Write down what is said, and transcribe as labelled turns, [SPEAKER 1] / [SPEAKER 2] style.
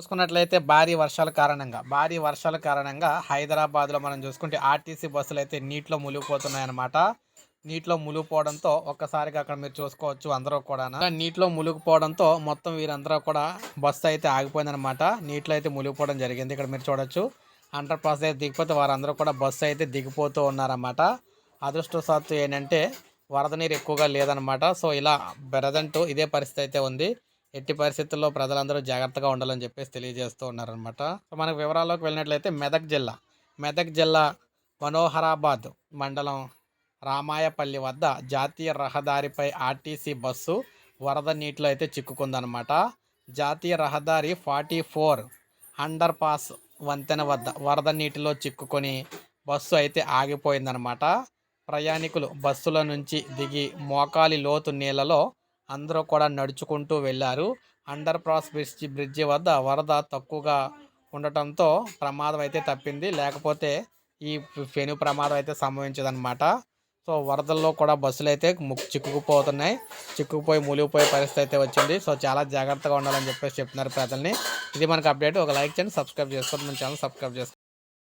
[SPEAKER 1] చూసుకున్నట్లయితే భారీ వర్షాల కారణంగా భారీ వర్షాల కారణంగా హైదరాబాద్లో మనం చూసుకుంటే ఆర్టీసీ బస్సులు అయితే నీటిలో మునిగిపోతున్నాయన్నమాట. నీటిలో మునిగిపోవడంతో ఒక్కసారిగా అక్కడ మీరు చూసుకోవచ్చు అందరూ కూడా నీటిలో మునిగిపోవడంతో మొత్తం వీరందరూ కూడా బస్సు అయితే ఆగిపోయిందనమాట నీటిలో అయితే మునిగిపోవడం జరిగింది. ఇక్కడ మీరు చూడొచ్చు. అండర్ పాస్ అయితే దిగిపోతే వారందరూ కూడా బస్సు అయితే దిగిపోతూ ఉన్నారన్నమాట. అదృష్టవశాత్తు ఏంటంటే వరద నీరు ఎక్కువగా లేదనమాట సో ఇలా ప్రజెంట్ ఇదే పరిస్థితి అయితే ఉంది. ఎట్టి పరిస్థితుల్లో ప్రజలందరూ జాగ్రత్తగా ఉండాలని చెప్పేసి తెలియజేస్తూ ఉన్నారనమాట సో మనకు వివరాల్లోకి వెళ్ళినట్లయితే మెదక్ జిల్లా. మెదక్ జిల్లా మనోహరాబాద్ మండలం రామాయపల్లి వద్ద జాతీయ రహదారిపై ఆర్టీసీ బస్సు వరద నీటిలో అయితే చిక్కుకుందనమాట జాతీయ రహదారి ఫార్టీ ఫోర్ అండర్ పాస్ వంతెన వద్ద వరద నీటిలో చిక్కుకొని బస్సు అయితే ఆగిపోయిందనమాట ప్రయాణికులు బస్సుల నుంచి దిగి మోకాలి లోతు నీళ్ళలో అందరూ కూడా నడుచుకుంటూ వెళ్ళారు. అండర్ పాస్ బ్రిడ్జి బ్రిడ్జి వద్ద వరద తక్కువగా ఉండటంతో ప్రమాదం అయితే తప్పింది. లేకపోతే ఈ పెను ప్రమాదం అయితే సంభవించదన్నమాట. సో వరదల్లో కూడా బస్సులు అయితే చిక్కుకుపోతున్నాయి. చిక్కుకుపోయి మూలిగిపోయే పరిస్థితి అయితే వచ్చింది. సో చాలా జాగ్రత్తగా ఉండాలని చెప్పేసి చెప్తున్నారు ప్రజల్ని. ఇది మనకు అప్డేట్. ఒక లైక్ చేయండి సబ్స్క్రైబ్ చేసుకోండి. మన ఛానల్ సబ్స్క్రైబ్ చేసుకోండి.